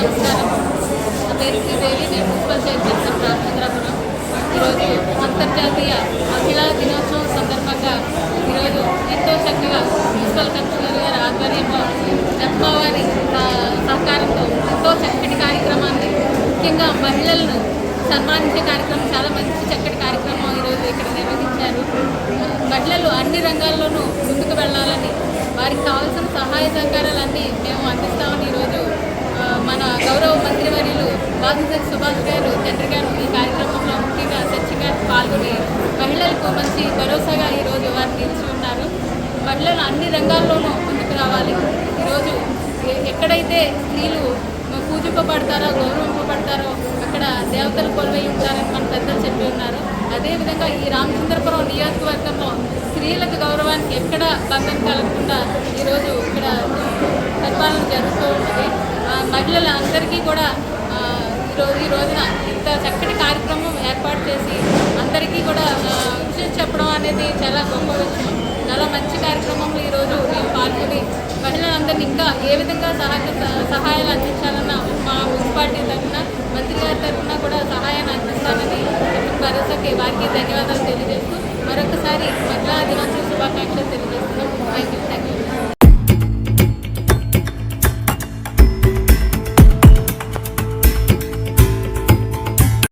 నమస్కారం నా పేరు శ్రీదేవి నేను మున్సిపల్ చైర్పర్సన్ రామచంద్రాపురం ఈరోజు అంతర్జాతీయ మహిళా దినోత్సవం సందర్భంగా ఈరోజు ఎంతో చక్కగా మున్సిపల్ కమిషనర్ గారి ఆధ్వర్యంలో జన్మవారి సహకారంతో ఎంతో చక్కటి కార్యక్రమాన్ని ముఖ్యంగా మహిళలను సన్మానించే కార్యక్రమం చాలా మంచి చక్కటి కార్యక్రమం ఈరోజు ఇక్కడ నిర్వహించారు మహిళలు అన్ని రంగాల్లోనూ ముందుకు వెళ్ళాలని వారికి కావాల్సిన సహాయ సహకారాలన్నీ మేము అందిస్తామని ఈరోజు సుభాష్ గారు చంద్ర గారు ఈ కార్యక్రమంలో ముఖ్యంగా చర్చగా పాల్గొని మహిళలకు మంచి భరోసాగా ఈరోజు వారు నిలిచి ఉన్నారు. మహిళలు అన్ని రంగాల్లోనూ ముందుకు రావాలి. ఈరోజు ఎక్కడైతే స్త్రీలు పూజింపబడతారో గౌరవింపబడతారో అక్కడ దేవతలు కొలువై ఉంటారని మన పెద్దలు చెప్పి ఉన్నారు. అదేవిధంగా ఈ రామచంద్రపురం నియోజకవర్గంలో స్త్రీలకు గౌరవానికి ఎక్కడ బంధం కలగకుండా ఈరోజు రోజు ఈ రోజున ఇంత చక్కటి కార్యక్రమం ఏర్పాటు చేసి అందరికీ కూడా విషయం చెప్పడం అనేది చాలా గొప్ప విషయం. చాలా మంచి కార్యక్రమంలో ఈరోజు మేము పాల్గొని మహిళలందరినీ ఇంకా ఏ విధంగా సహాయ సహాయాలు అందించాలన్న మా మున్సిపాలిటీ తరఫున మంత్రి గారి తరఫున కూడా సహాయాన్ని అందిస్తానని భరోసాకి వారికి ధన్యవాదాలు తెలియజేస్తూ మరొకసారి మహిళా దినోత్సవ శుభాకాంక్షలు తెలియజేస్తున్నాం. Thank you